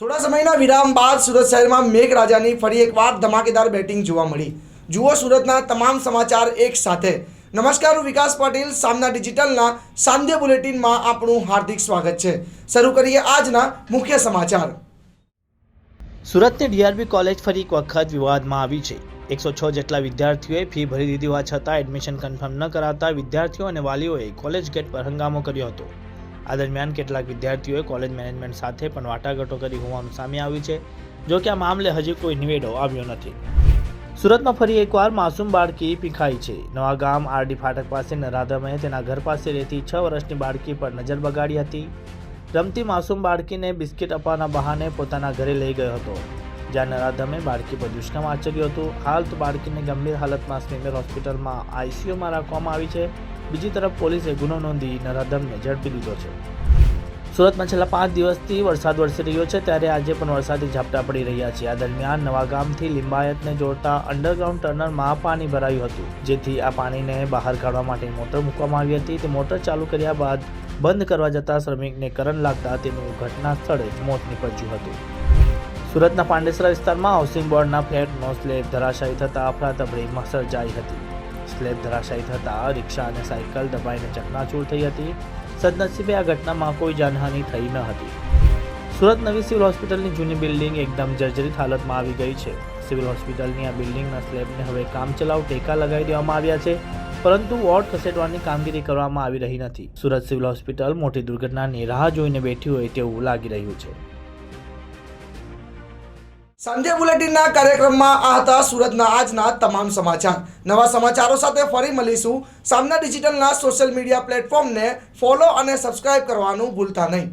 થોડા સમયના વિરામ બાદ સુરત શહેરમાં મેઘરાજાની ફરી એકવાર ધમાકેદાર બેટિંગ જોવા મળી. જુઓ સુરતના તમામ સમાચાર એક સાથે. નમસ્કાર, હું વિકાસ પાટીલ. સામના ડિજિટલના સાંધ્ય બુલેટિનમાં આપણું હાર્દિક સ્વાગત છે. શરૂ કરીએ આજના મુખ્ય સમાચાર. સુરતની ડીઆરબી કોલેજ ફરી એક વખત વિવાદમાં આવી છે. એકસો છ જેટલા વિદ્યાર્થીઓએ ફી ભરી દીધી હોવા છતાં એડમિશન કન્ફર્મ ન કરાતા વિદ્યાર્થીઓ અને વાલીઓએ કોલેજ ગેટ પર હંગામો કર્યો હતો. આ દરમિયાન કેટલાક વિદ્યાર્થીઓએ કોલેજ મેનેજમેન્ટ સાથે પણ વાટાઘાટો કરી હોવાનું સામે આવ્યું છે, જો કે આ મામલે હજી કોઈ નિવેડો આવ્યો નથી. સુરતમાં ફરી એકવાર માસૂમ બાળકી પીખાઈ છે. નવા ગામ આરડી ફાટક પાસે નરાધમે તેના ઘર પાસે રહેતી છ વર્ષની બાળકી પર નજર બગાડી હતી. રમતી માસૂમ બાળકીને બિસ્કિટ આપવાના બહાને પોતાના ઘરે લઈ ગયો હતો. જ્યાં નરાધમે બાળકી પર દુષ્કર્મ આચર્યું હતું. હાલ તો બાળકીને ગંભીર હાલતમાં સ્મીમેર હોસ્પિટલમાં આઈસીયુમાં રાખવામાં આવી છે. બીજી તરફ પોલીસે ગુનો નોંધી નરાધમને ઝડપી લીધો છે. સુરતમાં છેલ્લા પાંચ દિવસથી વરસાદ વરસી રહ્યો છે, ત્યારે આજે પણ વરસાદી ઝાપટા પડી રહ્યા છે. આ દરમિયાન નવાગામથી લિંબાયતને જોડતા અંડરગ્રાઉન્ડ ટનલમાં પાણી ભરાયું હતું, જેથી આ પાણીને બહાર કાઢવા માટે મોટર મૂકવામાં આવી હતી. તે મોટર ચાલુ કર્યા બાદ બંધ કરવા જતાં શ્રમિકને કરંટ લાગતા તેનું ઘટના સ્થળે જ મોત નીપજ્યું હતું. સુરતના પાંડેસરા વિસ્તારમાં હાઉસિંગ બોર્ડના ફ્લેટનો સ્લેબ ધરાશાયી થતાં અફરાતફરીમાં સર્જાઈ હતી. સ્લેબ ધરાશાયી થતાં રિક્ષા અને સાયકલ દબાઈને ચકનાચૂર થઈ હતી. સદનસીબે આ ઘટનામાં કોઈ જાનહાનિ થઈ ન હતી. સુરત નવી સિવિલ હોસ્પિટલની જૂની બિલ્ડિંગ એકદમ જર્જરિત હાલતમાં આવી ગઈ છે. સિવિલ હોસ્પિટલની આ બિલ્ડિંગના સ્લેબને હવે કામચલાઉ ટેકા લગાવી દેવામાં આવ્યા છે, પરંતુ વોર્ડ ખસેડવાની કામગીરી કરવામાં આવી રહી નથી. સુરત સિવિલ હોસ્પિટલ મોટી દુર્ઘટનાની રાહ જોઈને બેઠી હોય તેવું લાગી રહ્યું છે. સાંજે બુલેટિનના કાર્યક્રમમાં આ હતા સુરતના આજના તમામ સમાચાર. નવા સમાચારો સાથે ફરી મળીશું. સામના ડિજિટલના સોશિયલ મીડિયા પ્લેટફોર્મને ફોલો અને સબસ્ક્રાઇબ કરવાનું ભૂલતા નહીં.